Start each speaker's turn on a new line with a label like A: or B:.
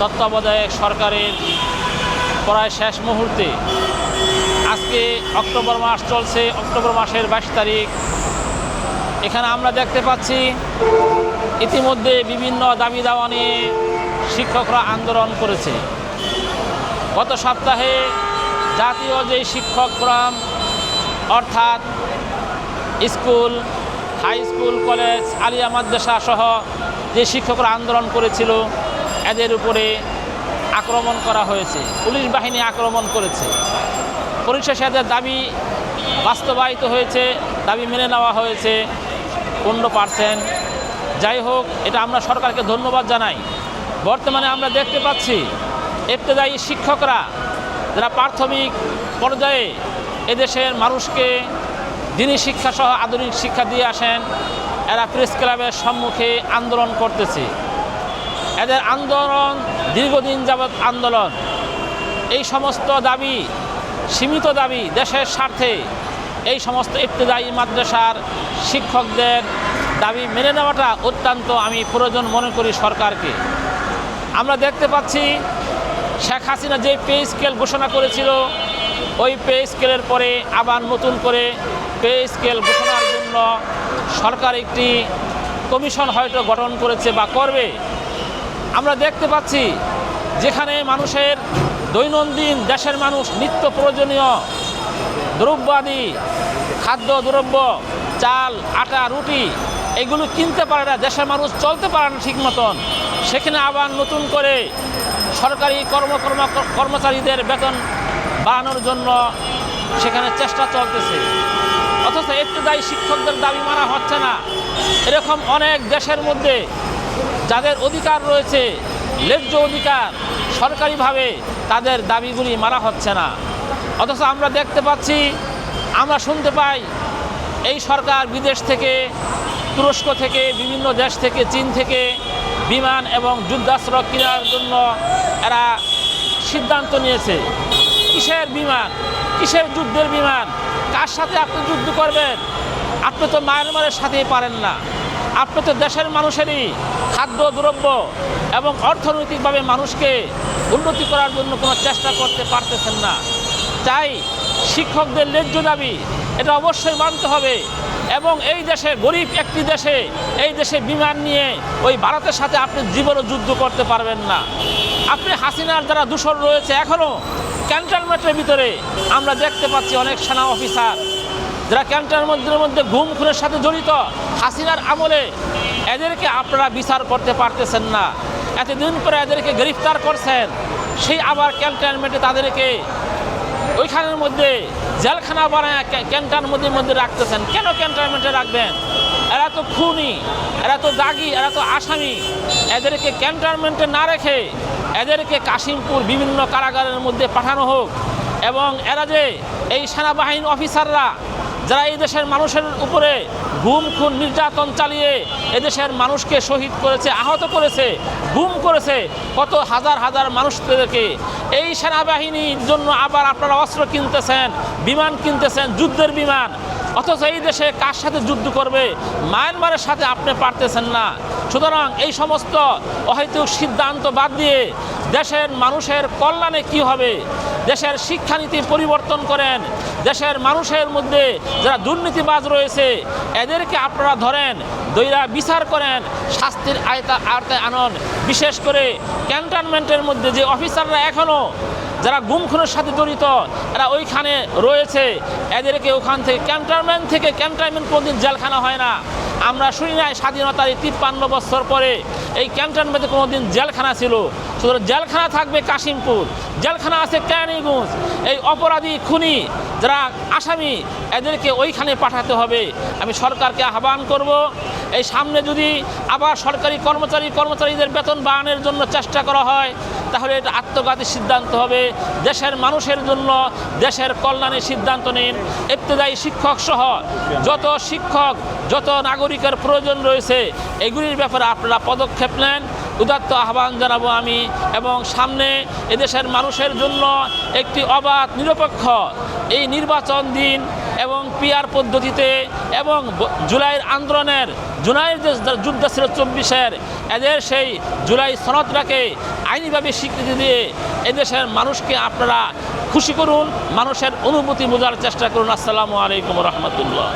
A: তত্ত্বাবধায়ক সরকারের প্রায় শেষ মুহূর্তে আজকে অক্টোবর মাস চলছে, অক্টোবর মাসের বাইশ তারিখ। এখানে আমরা দেখতে পাচ্ছি ইতিমধ্যে বিভিন্ন দাবি দাওয়া নিয়ে শিক্ষকরা আন্দোলন করেছে। গত সপ্তাহে জাতীয় যে শিক্ষক ফোরাম অর্থাৎ স্কুল, হাই স্কুল, কলেজ, আলিয়া মাদ্রাসা সহ যে শিক্ষকরা আন্দোলন করেছিল এদের উপরে আক্রমণ করা হয়েছে। পুলিশ বাহিনী আক্রমণ করেছে। পরিশেষে এদের দাবি বাস্তবায়িত হয়েছে, দাবি মেনে নেওয়া হয়েছে পনেরো পার্সেন্ট যাই হোক, এটা আমরা সরকারকে ধন্যবাদ জানাই। বর্তমানে আমরা দেখতে পাচ্ছি, ইবতদায়ী শিক্ষকরা যারা প্রাথমিক পর্যায়ে এদেশের মানুষকে দিনী শিক্ষা সহ আধুনিক শিক্ষা দিয়ে আসেন, এরা প্রেস ক্লাবের সম্মুখে আন্দোলন করতেছে। এদের আন্দোলন দীর্ঘদিন যাবৎ আন্দোলন। এই সমস্ত দাবি, সীমিত দাবি দেশের স্বার্থে, এই সমস্ত ইবতদায়ী মাদ্রাসার শিক্ষকদের দাবি মেনে নেওয়াটা অত্যন্ত আমি প্রয়োজন মনে করি সরকারকে। আমরা দেখতে পাচ্ছি, শেখ হাসিনা যে পে স্কেল ঘোষণা করেছিল, ওই পে স্কেলের পরে আবার নতুন করে পে স্কেল ঘোষণার জন্য সরকার একটি কমিশন হয়তো গঠন করেছে বা করবে। আমরা দেখতে পাচ্ছি যেখানে মানুষের দৈনন্দিন দেশের মানুষ নিত্য প্রয়োজনীয় দ্রব্যাদি, খাদ্য, দ্রব্য, চাল, আটা, রুটি, এগুলো কিনতে পারে না, দেশের মানুষ চলতে পারে না ঠিক মতন। সেখানে আবার নতুন করে সরকারি কর্মকর্ম, কর্মচারীদের বেতন বাড়ানোর জন্য সেখানে চেষ্টা চলতেছে। অথচ ইবতদায়ী শিক্ষকদের দাবি মানা হচ্ছে না। এরকম অনেক দেশের মধ্যে যাদের অধিকার রয়েছে, ন্যায্য অধিকার সরকারিভাবে তাদের দাবিগুলি মারা হচ্ছে না। অথচ আমরা দেখতে পাচ্ছি, আমরা শুনতে পাই, এই সরকার বিদেশ থেকে, তুরস্ক থেকে, বিভিন্ন দেশ থেকে, চীন থেকে বিমান এবং যুদ্ধাস্ত্র কেনার জন্য এরা সিদ্ধান্ত নিয়েছে। কিসের বিমান? কিসের যুদ্ধের বিমান? কার সাথে আপনি যুদ্ধ করবেন? আপনি তো মায়ানমারের সাথেই পারেন না। আপনি তো দেশের মানুষেরই খাদ্য দ্রব্য এবং অর্থনৈতিকভাবে মানুষকে উন্নতি করার জন্য কোনো চেষ্টা করতে পারতেছেন না। তাই শিক্ষকদের ন্যায্য দাবি এটা অবশ্যই মানতে হবে এবং এই দেশে গরিব একটি দেশে, এই দেশে বিমান নিয়ে ওই ভারতের সাথে আপনি জীবনও যুদ্ধ করতে পারবেন না। আপনি হাসিনার যারা দূষণ রয়েছে এখনও ক্যান্টনমেন্টের ভিতরে আমরা দেখতে পাচ্ছি অনেক সেনা অফিসার যারা ক্যান্টনমেন্টের মধ্যে ঘুম খুনের সাথে জড়িত, হাসিনার আমলে এদেরকে আপনারা বিচার করতে পারতেছেন না। এতদিন পরে এদেরকে গ্রেফতার করছেন, সেই আবার ক্যান্টনমেন্টে তাদেরকে ওইখানের মধ্যে জেলখানা বানায় ক্যান্টার মধ্যে মধ্যে রাখতেছেন। কেন ক্যান্টনমেন্টে রাখবেন? এরা তো খুনি, এরা তো দাগি, এরা তো আসামি। এদেরকে ক্যান্টনমেন্টে না রেখে এদেরকে কাশিমপুর বিভিন্ন কারাগারের মধ্যে পাঠানো হোক। এবং এরা যে এই সেনাবাহিনী অফিসাররা যারা এই দেশের মানুষের উপরে গুম, খুন, নির্যাতন চালিয়ে এদেশের মানুষকে শহীদ করেছে, আহত করেছে, গুম করেছে, কত হাজার হাজার মানুষদেরকে এই সেনাবাহিনীর জন্য আবার আপনারা অস্ত্র কিনতেছেন, বিমান কিনতেছেন, যুদ্ধের বিমান, অথচ এই দেশে কার সাথে যুদ্ধ করবে, মায়ানমারের সাথে আপনি পারতেছেন না। সুতরাং এই সমস্ত অহৈতুক সিদ্ধান্ত বাদ দিয়ে দেশের মানুষের কল্যাণে কি হবে? দেশের শিক্ষানীতি পরিবর্তন করেন। দেশের মানুষের মধ্যে যারা দুর্নীতিবাজ রয়েছে, এদেরকে আপনারা ধরেন দৈরা বিচার করেন, শাস্তির আয়তা আয়তায় আনন। বিশেষ করে ক্যান্টনমেন্টের মধ্যে যে অফিসাররা এখনও যারা গুম খুনের সাথে জড়িত, এরা ওইখানে রয়েছে। এদেরকে ওখান থেকে ক্যান্টনমেন্ট থেকে ক্যান্টনমেন্ট কোনোদিন জেলখানা হয় না। আমরা শুনি নাই স্বাধীনতার এই তিপ্পান্ন বছর পরে এই ক্যান্টনমেন্টে কোনোদিন জেলখানা ছিল। জেলখানা থাকবে কাশিমপুর। জেলখানা আছে ক্যানিগঞ্জ। এই অপরাধী খুনি যারা আসামি, এদেরকে ওইখানে পাঠাতে হবে। আমি সরকারকে আহ্বান করব, এই সামনে যদি আবার সরকারি কর্মচারী, কর্মচারীদের বেতন বাড়ানোর জন্য চেষ্টা করা হয়, তাহলে এটা আত্মঘাতী সিদ্ধান্ত হবে। দেশের মানুষের জন্য দেশের কল্যাণের সিদ্ধান্ত নিন। ইবতদায়ী শিক্ষক সহ যত শিক্ষক, যত নাগরিকের প্রয়োজন রয়েছে, এগুলির ব্যাপারে আপনারা পদক্ষেপ নেন। উদাত্ত আহ্বান জানাব আমি এবং সামনে এদেশের মানুষের জন্য একটি অবাধ, নিরপেক্ষ এই নির্বাচন দিন এবং পিয়ার পদ্ধতিতে এবং জুলাইয়ের আন্দোলনের জুলাইয়ের যে যুদ্ধ ছিল চব্বিশের, এদের সেই জুলাই সনদটাকে আইনিভাবে স্বীকৃতি দিয়ে এদেশের মানুষকে আপনারা খুশি করুন, মানুষের অনুভূতি বোঝার চেষ্টা করুন। আসসালামু আলাইকুম রহমতুল্লাহ।